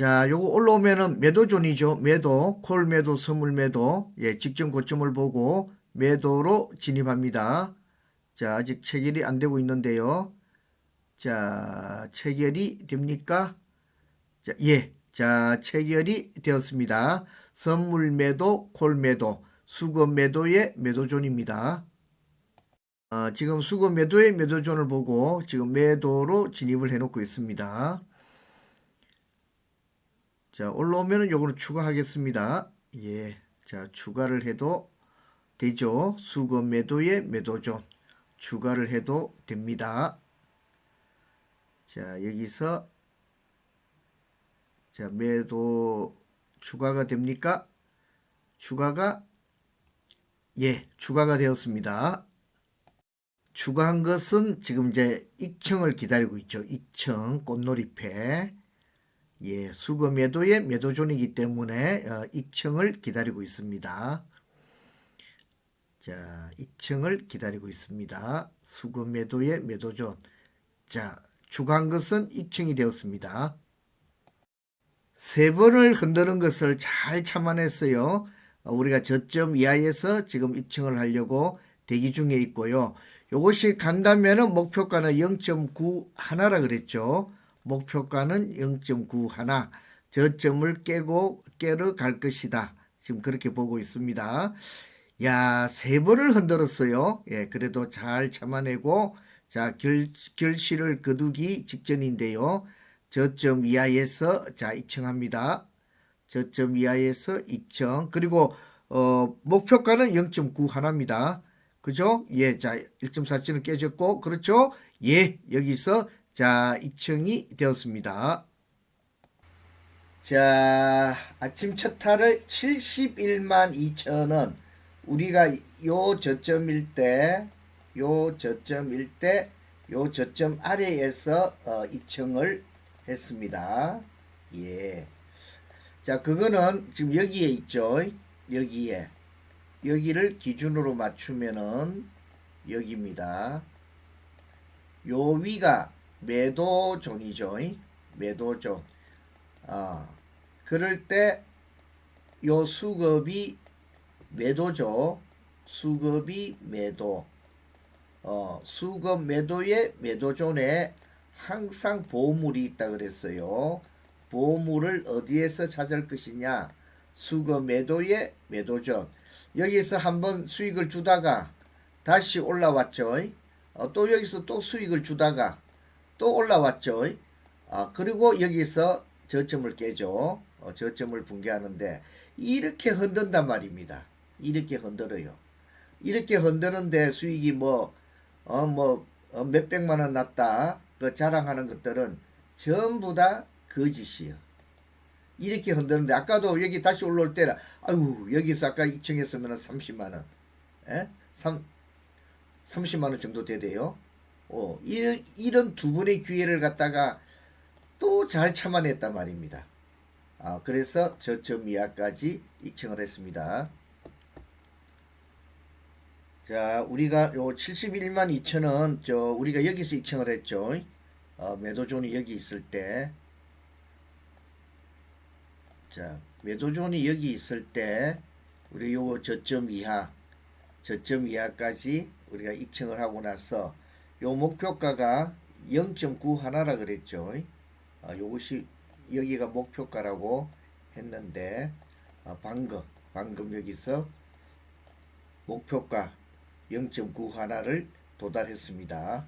자, 요거 올라오면은 매도존이죠. 매도, 콜 매도, 선물 매도. 예, 직전 고점을 보고 매도로 진입합니다. 자, 아직 체결이 안 되고 있는데요. 자, 체결이 됩니까? 자, 예. 자, 체결이 되었습니다. 선물 매도, 콜 매도, 수거 매도의 매도존입니다. 아, 지금 수거 매도의 매도존을 보고 지금 매도로 진입을 해놓고 있습니다. 자, 올라오면은 요거를 추가하겠습니다. 예. 자, 추가를 해도 되죠. 수거 매도의 매도존. 추가를 해도 됩니다. 자, 여기서 자, 매도 추가가 됩니까? 추가가 예, 추가가 되었습니다. 추가한 것은 지금 이제 익청을 기다리고 있죠. 익청 꽃놀이패. 예, 수거 매도의 매도존이기 때문에 어, 익청을 기다리고 있습니다. 자, 익청을 기다리고 있습니다. 수거 매도의 매도존. 자, 추가한 것은 익청이 되었습니다. 세 번을 흔드는 것을 잘 참아냈어요. 어, 우리가 저점 이하에서 지금 입증을 하려고 대기 중에 있고요. 이것이 간다면은 목표가는 0.9 하나라 그랬죠. 목표가는 0.9 하나. 저점을 깨고 깨러 갈 것이다. 지금 그렇게 보고 있습니다. 야, 세 번을 흔들었어요. 예, 그래도 잘 참아내고 자, 결, 결실을 거두기 직전인데요. 저점 이하에서 자, 입증합니다. 저점 이하에서 입증. 그리고 어, 목표가는 0.9 하나입니다. 그죠? 예, 자, 1.47은 깨졌고, 그렇죠? 예, 여기서 자, 입증이 되었습니다. 자, 아침 첫 타를 71만 2천원. 우리가 요 저점일 때, 요 저점일 때, 요 저점 아래에서 어, 입증을 했습니다. 예. 자, 그거는 지금 여기에 있죠. 여기에. 여기를 기준으로 맞추면은 여기입니다. 요 위가 매도존이죠. 매도존. 아, 그럴 때 요 수급이 매도죠. 수급이 매도. 어, 수급 매도의 매도존에 항상 보물이 있다 그랬어요. 보물을 어디에서 찾을 것이냐? 수급 매도의 매도존. 여기서 한번 수익을 주다가 다시 올라왔죠. 어, 또 여기서 또 수익을 주다가 또 올라왔죠. 아, 그리고 여기서 저점을 깨죠. 어, 저점을 붕괴하는데 이렇게 흔든단 말입니다. 이렇게 흔들어요. 이렇게 흔드는데 수익이 뭐, 어, 뭐, 어, 몇백만 원 났다. 그 자랑하는 것들은 전부 다 거짓이에요. 이렇게 흔드는데 아까도 여기 다시 올라올 때는 아유 여기서 아까 입증했으면 30만 원, 에? 3 30만 원 정도 되대요. 어, 이, 이런 두 번의 기회를 갖다가 또 잘 참아냈단 말입니다. 아, 그래서 저점 이하까지 입증을 했습니다. 자, 우리가 요 71만 2천 원, 저, 우리가 여기서 입증을 했죠. 어, 매도존이 여기 있을 때. 자, 매도존이 여기 있을 때, 우리 요 저점 이하, 저점 이하까지 우리가 입증을 하고 나서, 요 목표가가 0.9 하나라 그랬죠. 아, 요것이 여기가 목표가라고 했는데, 아, 방금, 방금 여기서 목표가 0.9 하나를 도달했습니다.